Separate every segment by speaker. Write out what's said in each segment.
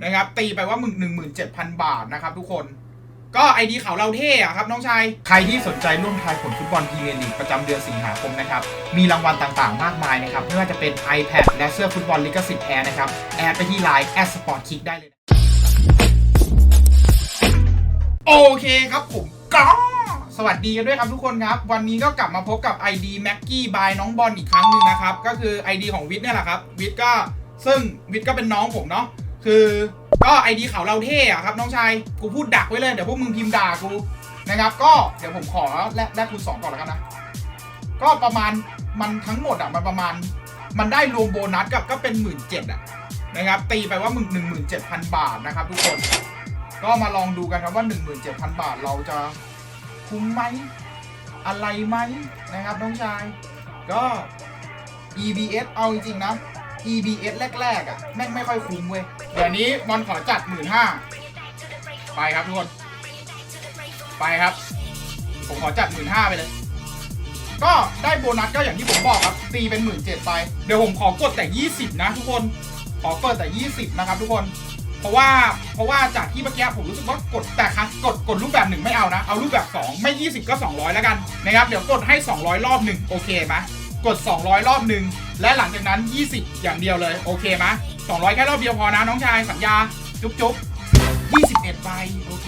Speaker 1: นะครับ ตีไปว่ามึงหนึ่งหมื่นเจ็ดพันบาทนะครับทุกคนก็ไอดีเขาเราเท่อะครับน้องชาย ใครที่สนใจร่วมทายผลฟุตบอลพรีเมียร์ลีกประจำเดือนสิงหาคมนะครับ มีรางวัลต่างๆ มากมายนะครับ ไม่ว่าจะเป็น iPad และเสื้อฟุตบอลลิขสิทธิ์แท้นะครับ แอดไปที่ Line แอดสปอร์ตคิกได้เลย โอเคครับผมก็สวัสดีกันด้วยครับทุกคนครับ วันนี้ก็กลับมาพบกับ ID m a c k i e by น้องบอลอีกครั้งหนึ่งนะครับ ก็คือ ID ของวิทย์เนี่ยแหละครับวิทย์ก็ซึ่งวิทย์ก็เป็นน้องผมเนาะ คือก็ไอดีเขาเราเท่อะครับน้องชายกูพูดดักไว้เลยเดี๋ยวพวกมึงพิมพ์ด่ากูนะครับ ก็เดี๋ยวผมขอแลกแลกคูณสองก่อนแล้วกันนะ ก็ประมาณมันทั้งหมดอะมันประมาณ มันได้รวมโบนัสกับก็เป็นหมื่นเจ็ดอะนะครับ ตีไปว่ามึงหนึ่งหมื่นเจ็ดพันบาทนะครับ ทุกคน ก็มาลองดูกันครับว่าหนึ่งหมื่นเจ็ดพันบาทเราจะคุ้มไหมอะไรไหมนะครับน้องชาย ก็ EBS เอาจริงๆนะ EBS แรกๆอะแม่งไม่ค่อยคุ้มเว้ยเดี๋ยวนี้มอนขอจัดหมื่นห้าไปครับทุกคน ไปครับ ผมขอจัดหมื่นห้าไปเลย ก็ได้โบนัสก็อย่างที่ผมบอกครับ ตีเป็นหมื่นเจ็ดไป เดี๋ยวผมขอกดแต่ยี่สิบนะทุกคน ขอกดแต่ยี่สิบนะครับทุกคน เพราะว่า เพราะว่าจากที่เมื่อกี้ผมรู้สึกว่ากดแต่ครั้งกดกดรูปแบบหนึ่งไม่เอานะ เอารูปแบบ 2 ไม่ 20 ก็ 200 แล้วกันนะครับ เดี๋ยวกดให้ 200 รอบหนึ่งโอเคไหม กด 200 รอบหนึ่งและหลังจากนั้น 20 อย่างเดียวเลยโอเคไหม200 แค่รอบเดียวพอนะน้องชายสัญญา จุ๊บจุ๊บ21ใบโอเค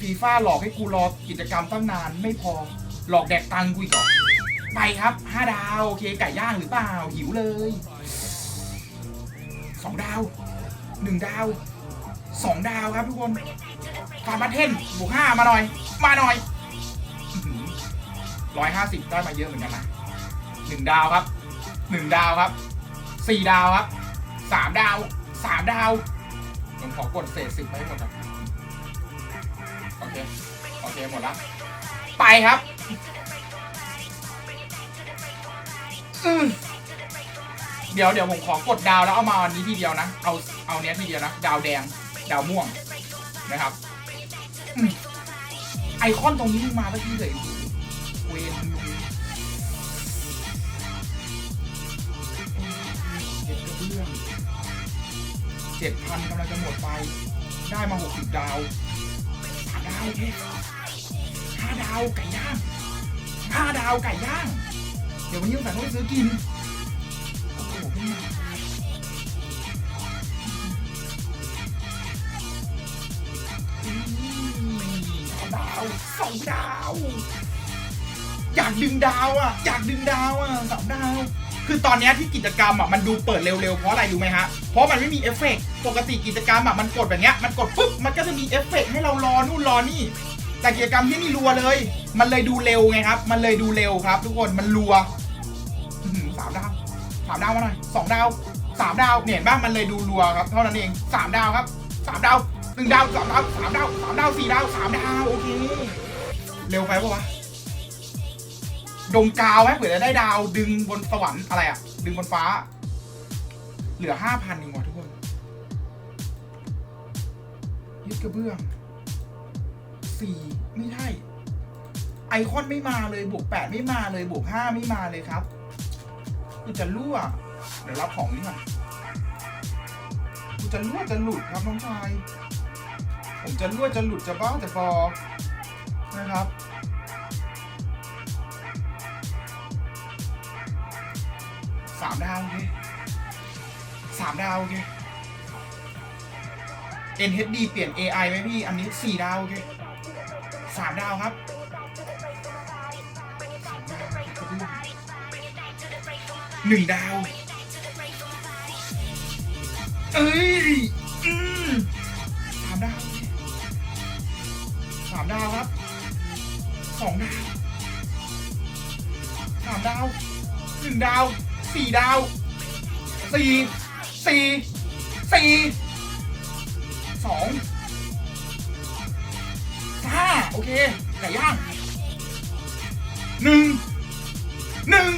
Speaker 1: ฟีฟ่าหลอกให้กูรอกิจกรรมตั้งนานไม่พอหลอกแดกตังกูอีกเหรอไปครับ 5 ดาว โอเค ไก่ย่างหรือเปล่า หิวเลยสองดาวหนึ่งดาวสองดาวครับทุกคนฟาร์มาเทนบวกห้ามาหน่อย มาหน่อย ร้อยห้าสิบได้มาเยอะเหมือนกันนะหนึ่งดาวครับหนึ่งดาวครับสี่ดาวครับสามดาวสามดาวผมขอกดเศษสิบไปให้หมดครับโอเคโอเคหมดล้วไปครับอืเดี๋ยวเดี๋ยวผมขอกดดาวแล้วเอามาอันนี้ทีเดียวนะเอาเอาเนี้ยทีเดียวนะดาวแดงดาวม่วงนะครับอไอคอนตรงนี้มึงมาเมื่อกี้เลย วนเจ็ดกระเบื้องเจ็ดพันกำลังจะหมดไป ได้มาหกสิบดาวสามดาวเฮ้ห้าดาวไก่ย่างห้าดาวไก่ย่าง เดี๋ยววันนี้ผมสั่งเขาไปซื้อกิน โอ้โหขึ้นมาอืมดาวสองดาว อยากดึงดาวอะอยากดึงดาวอะสองดาว คือตอนนี้ที่กิจกรรมอะมันดูเปิดเร็วๆเพราะอะไรรู้ไหมฮะเพราะมันไม่มีเอฟเฟกต์ปกติกิจกรรมอะมันกดแบบเนี้ยมันกดปุ๊บมันก็จะมีเอฟเฟกต์ให้เรารอนู่นรอนี่แต่กิจกรรมที่นี่รัวเลย มันเลยดูเร็วไงครับ มันเลยดูเร็วครับ ทุกคนมันรัวสามดาวสามดาวมาหน่อยสองดาวสามดาวเนี่ยเห็นบ้างมันเลยดูรัวครับ เท่านั้นเองสามดาวครับสามดาวหนึ่งดาวสองดาวสามดาวสามดาวสี่ดาวสามดาวโอเคเร็วไปปะวะ ดมกาวไหมเผื่อจะได้ดาวดึงบนสวรรค์อะไรอะดึงบนฟ้า เหลือห้าพันเองว่ะทุกคนยึดกระเบื้องสี่ไม่ใช่ไอคอนไม่มาเลยบวกแปดไม่มาเลยบวกห้าไม่มาเลยครับกูจะรั่วเดี๋ยวรับของนี้ก่อนกูจะรั่วจะหลุดครับน้องชายผมจะรั่วจะหลุดจะบ้าจะฟอนะครับามดาวโอเคสามดาวโอเค NHD เปลี่ยน AI ไหมพี่ อันนี้สี่ดาวโอเคสามดาวครับหนึ่งดาว เอ้ยสามดาวสามดาวครับสองดาวสามดาวหนึ่งดาว สี่ดาวสี่สี่สี่สองห้าโอเคไก่ย่างหนึ่งหนึ่ง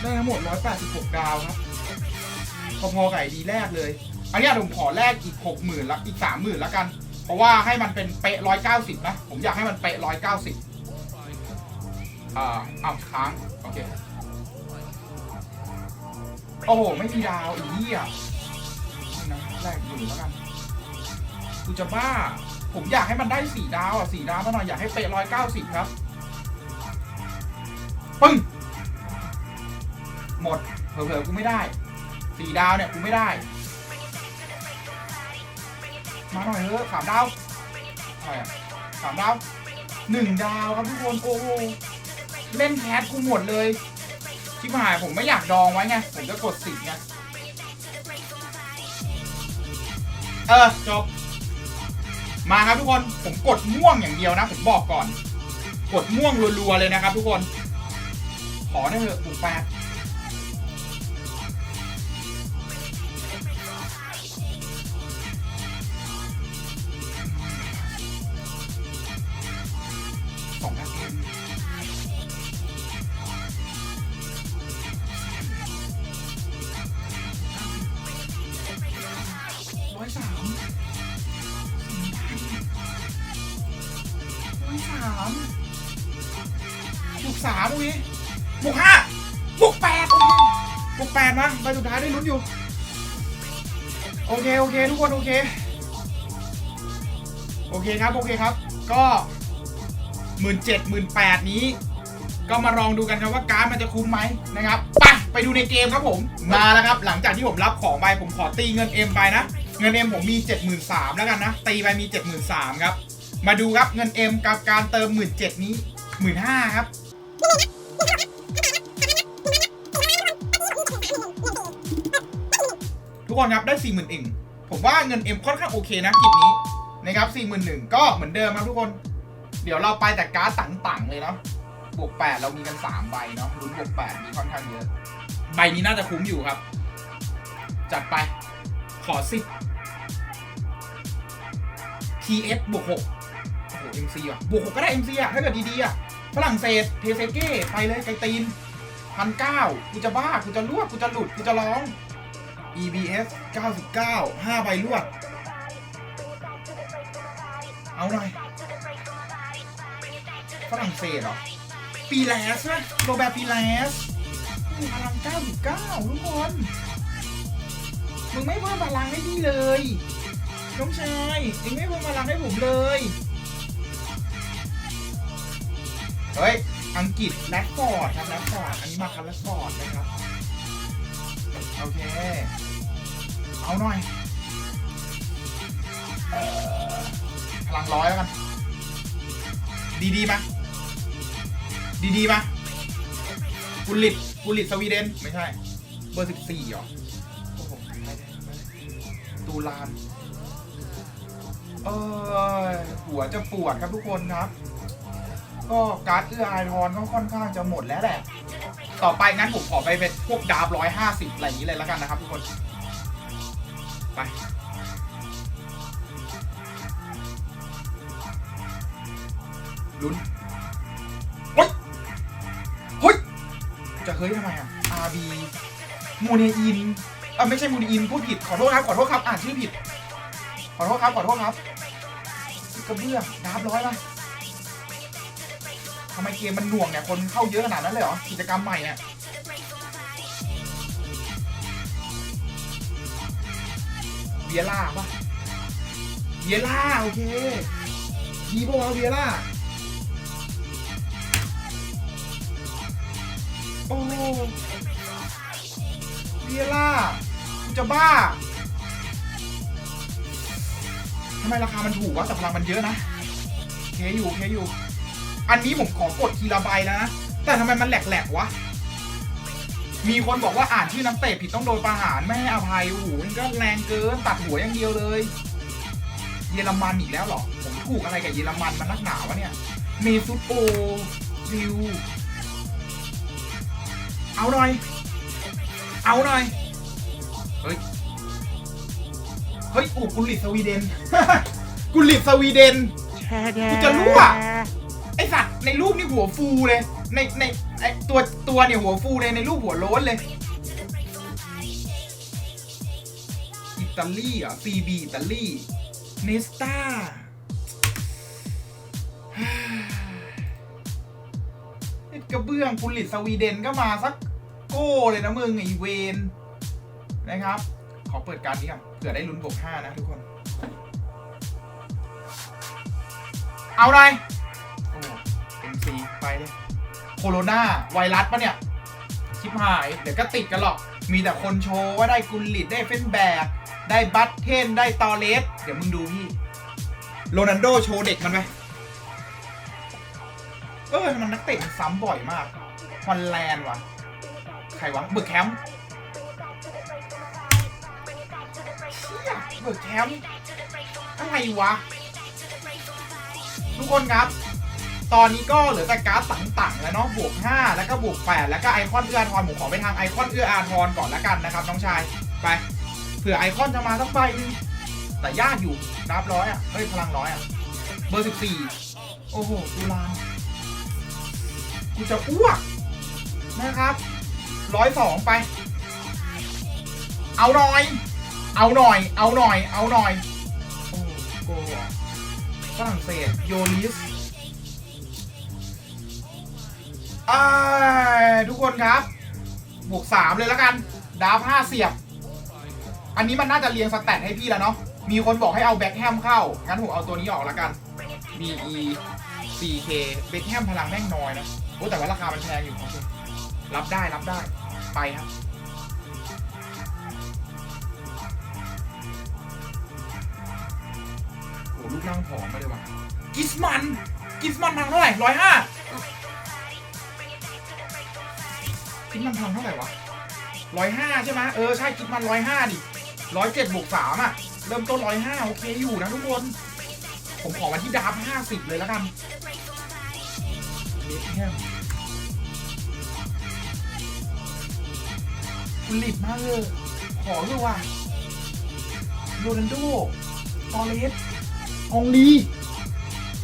Speaker 1: ได้ทั้งหมด186ดาวครับพอๆกับไอดีแรกเลยอันนี้ผมขอแลกอีก60,000ละอีก30,000ละกัน เพราะว่าให้มันเป็นเป๊ะ190นะ ผมอยากให้มันเป๊ะ190อ่าอ้าวค้าง โอเค โอ้โหไม่มีดาวอีกเหี้ยนี่นะแรกอยู่แล้วกันกูจะบ้า ผมอยากให้มันได้สี่ดาวอะสี่ดาวมาหน่อยอยากให้เป๊ะร้อยเก้าสิบครับปึ้งหมดเผลอๆกูไม่ได้สี่ดาวเนี่ยกูไม่ได้ มาหน่อยเถอะสามดาวอะไรอะสามดาวหนึ่งดาวครับทุกคนโอ้โหเล่นแคสกูหมดเลย ชิบหายผมไม่อยากดองไว้ไง ผมจะกดสิบไง เออ จบ มาครับทุกคน ผมกดม่วงอย่างเดียวนะ ผมบอกก่อน กดม่วงรัวๆเลยนะครับทุกคน ขอได้เถอะปุ่มแปด อยสามร้อยสามบุกสามอุ้บุกห้าบุกแปดโอเคบุกแปดมาใบสุดท้ายได้ลุ้นอยู่ โอเค โอเค ทุกคน โอเค โอเคครับ โอเคครับ ก็หมื่นเจ็ดหมื่นแปดนี้ ก็มาลองดูกันครับว่าการ์ดมันจะคุ้มไหมนะครับ ไป ไปดูในเกมครับผม มาแล้วครับ หลังจากที่ผมรับของไปผมขอตีเงินเอ็มไปนะ เงินเอ็มผมมี 73,000แล้วกันนะ ตีไปมี 73,000ครับ มาดูครับเงินเอ็มกับการเติม 17,000นี้ 15,000ครับทุกคนครับได้ 40,000เองผมว่าเงินเอ็มค่อนข้างโอเคนะกิจนี้นะครับ41,000ก็เหมือนเดิมครับทุกคน เดี๋ยวเราไปแต่การ์ดต่างๆเลยเนาะบวก8เรามีกัน 3 ใบเนาะลุ้นบวก8มีค่อนข้างเยอะ ใบนี้น่าจะคุ้มอยู่ครับ จัดไป ขอ10 TS บวก6โอ้โห MC อะ บวก6ก็ได้ MC อะ ถ้าเกิดดีๆอะ ฝรั่งเศสเทเซเก้ไปเลยไกตีนพันเก้ากูจะบ้า กูจะลวก กูจะหลุด กูจะร้อง EBS 99 5ใบลวด เอาหน่อยฝรั่งเศสเหรอ ปีแลสนะโรแบร์ปีแลสพลัง99ทุกคน มึงไม่เพิ่มพลังให้พี่เลย น้องชายมึงไม่เพิ่มพลังให้ผมเลย เฮ้ย อังกฤษแลกฟอร์ดครับแลกฟอร์ด อันนี้มาคันแลกฟอร์ดนะครับ โอเค เอาหน่อยพลังร้อยแล้วกัน ดีๆมาดีๆมากุลิตกุลิตสวีเดน ไม่ใช่ เบอร์สิบสี่หรอ ตูลานเออหัวจะปวดครับทุกคนครับ ก็การ์ดเอื้อไอทอนก็ค่อนข้างจะหมดแล้วแหละ ต่อไปงั้นผมขอไปเป็นพวกดาบร้อยห้าสิบอะไรอย่างนี้เลยแล้วกันนะครับทุกคน ไปลุ้นเฮ้ยเฮ้ย จะเฮ้ยทำไมอะ RB มูเนอิน อะไม่ใช่มูเนอินพูดผิดขอโทษครับขอโทษครับอ่านชื่อผิด ขอโทษครับขอโทษครับกระเบื้องดาบร้อยละทำไมเกมมันหน่วงเนี่ยคนเข้าเยอะขนาดนั้นเลยเหรอกิจกรรมใหม่เนี่ยเวียล่าป่ะเวียล่าโอเคดีป่าวะเวียล่าโอ้เวียล่า จะบ้าทำไมราคามันถูกวะแต่พลังมันเยอะนะเคอยู่เคอยู่ อันนี้ผมขอกดทีละใบแล้วนะ แต่ทำไมมันแหลกๆวะ มีคนบอกว่าอ่านชื่นักเตะผิดต้องโดนประหารไม่ให้อภัยโอ้โหมันก็แรงเกินตัดหัวอย่างเดียวเลย เยอรมันอีกแล้วเหรอ ผมถูกอะไรกับเยอรมันมันนักหนาวะเนี่ย เมซุตโอซิลเอาหน่อย เอาหน่อย เฮ้ย เฮ้ยอ้กุลิตสวีเดน กุลิตสวีเดน กูจะรั่วไอสัตว์ในรูปนี่หัวฟูเลย ในในไอตัวตัวเนี่ยหัวฟูเลยในรูปหัวโล้นเลย อิตาลีอะซีบีอิตาลีเนสตากระเบื้องกุลิตสวีเดนก็มาสักโก้เลยนะมึงไอเวน นะครับ ขอเปิดการนี้ก่อนเผื่อได้ลุ้นบวกห้านะทุกคน เอาหน่อยโอ้เอ็มซีไปเลย โคโรนาไวรัสปะเนี่ย ชิบหาย เดี๋ยวก็ติดกันหรอก มีแต่คนโชว์ว่าได้กุลลิดได้เฟนแบก ได้บัตเทน ได้ตอเลส เดี๋ยวมึงดูพี่ โรนันโดโชว์เด็กมันไหมเออ มันนักเตะมันซ้ำบ่อยมากฮอลแลนด์วะใครวะเบิร์กแคมป์ ชี่ยเบิร์กแคมป์อะไรวะ ทุกคนครับ ตอนนี้ก็เหลือแต่การ์ดต่างๆ แล้วเนาะบวก 5 แล้วก็บวก 8 แล้วก็ไอคอนเอื้ออาทรผมขอไปทางไอคอนเอื้ออาทรก่อนแล้วกันนะครับน้องชายไปเผื่อไอคอนจะมาสักใบหนึงแต่ยากอยู่รับร้อยอะเฮ้ยพลังร้อยอะเบอร์ 14 โอ้โหตุลามกูจะอ้วกนะครับร้อยสองไป เอาหน่อย เอาหน่อย เอาหน่อย เอาหน่อย โอ้โหฝรั่งเศสโยลิสอ่าทุกคนครับ บวกสามเลยแล้วกัน ดาบห้าเสียบ อันนี้มันน่าจะเรียงสแตทให้พี่แล้วเนาะ มีคนบอกให้เอาแบ็คแฮมเข้า งั้นผมเอาตัวนี้ออกแล้วกัน BE 4K เบ็คแฮมพลังแม่งน้อยนะ โอ้แต่ว่าราคามันแพงอยู่โอเครับได้รับได้ ไปครับ ร่างผอมมาเลยว่ะกิสมัน กิสมันพังเท่าไหร่ร้อยห้ากิสมันพังเท่าไหร่วะร้อยห้าใช่ไหมเออ ใช่กิสมันร้อยห้าดิร้อยเจ็ดบวกสามอะ เริ่มต้นร้อยห้าโอเคอยู่นะทุกคน ผมขอมาที่ดาบห้าสิบเลยแล้วกันเล็กแคุณลิบมากเลยขอเลยว่ะโรนันโดตอเลส องลี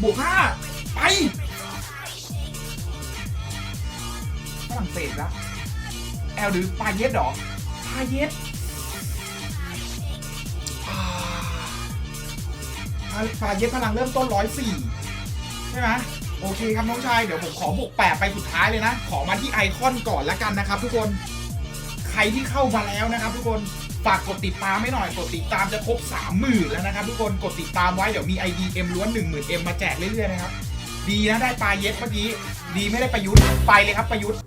Speaker 1: บวกห้าไปฝรั่งเศสละแอลหรือปาเยสหรอปาเยสอ่าปาเยสพลังเริ่มต้นร้อยสี่ใช่ไหมโอเคครับน้องชาย เดี๋ยวผมขอบวกแปดไปสุดท้ายเลยนะ ขอมาที่ไอคอนก่อนล้วกันนะครับทุกคน ใครที่เข้ามาแล้วนะครับทุกคน ฝากกดติดตามให้หน่อย กดติดตามจะครบสามหมื่นแล้วนะครับทุกคน กดติดตามไว้ เดี๋ยวมี IDM ล้วน 1 0,000 M มาแจกเรื่อยๆนะครับ ดีนะได้ปลาเย็ดเมื่อกี้ ดีไม่ได้ประยุทธ์ ไปเลยครับประยุทธ์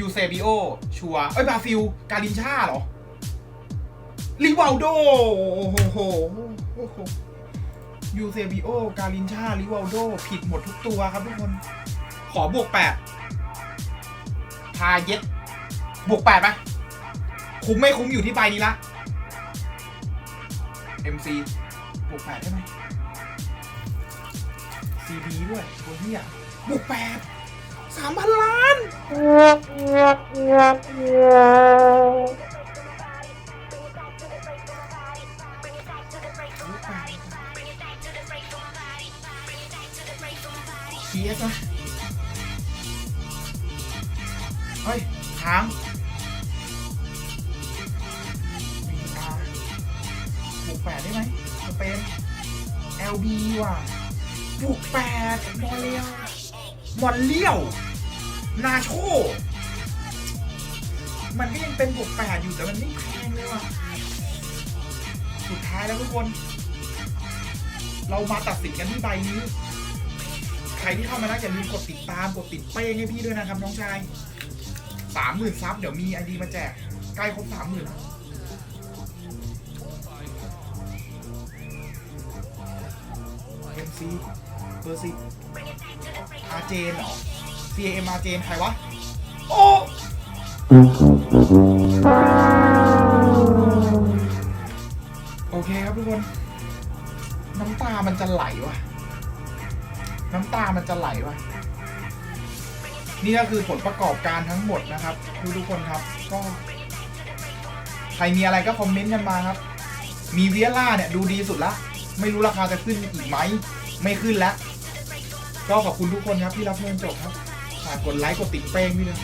Speaker 1: ยูเซบิโอ ชัว เอ้ยบาฟิล การินชาเหรอริวัลโดโอ้โหโอ้โหยูเซบิโอ การินชาริวัลโด ผิดหมดทุกตัวครับทุกคน ขอบวกแปด พาเย็ดบวกแปดไหมคุ้มไม่คุ้มอยู่ที่ใบนี้ละ MC บวกแปดได้ไหม CB ด้วยตัวเฮียบวกแปดสามพันล้านบวกแปด PS นะ เฮ้ยค้าง VAR บวกแปดได้ไหมสเปน LB ว่ะบวกแปดมอลเลียวมอลเลียว นาโช มันก็ยังเป็นบวกแปดอยู่แต่มันไม่แพงเลยว่ะ สุดท้ายแล้วทุกคน เรามาตัดสินกันที่ใบนี้ ใครที่เข้ามาแล้วอย่าลืมกดติดตามกดติดเป้งให้พี่ด้วยนะครับน้องชาย สามหมื่นซับเดี๋ยวมีไอดีมาแจก ใกล้ครบสามหมื่นเอ็มซีเบอร์สิอาเจนเหรอ CAM อาเจนใครวะ โอ้โอเคครับทุกคน น้ำตามันจะไหลวะ น้ำตามันจะไหลวะ นี่ก็คือผลประกอบการทั้งหมดนะครับทุกทุกคนครับก็ใครมีอะไรก็คอมเมนต์กันมาครับ มีเวียล่าเนี่ยดูดีสุดละ ไม่รู้ราคาจะขึ้นอีกไหม ไม่ขึ้นแล้ว ก็ขอบคุณทุกคนครับที่รับเงินจบครับฝากกดไลค์กดติดแป้งด้วยนะ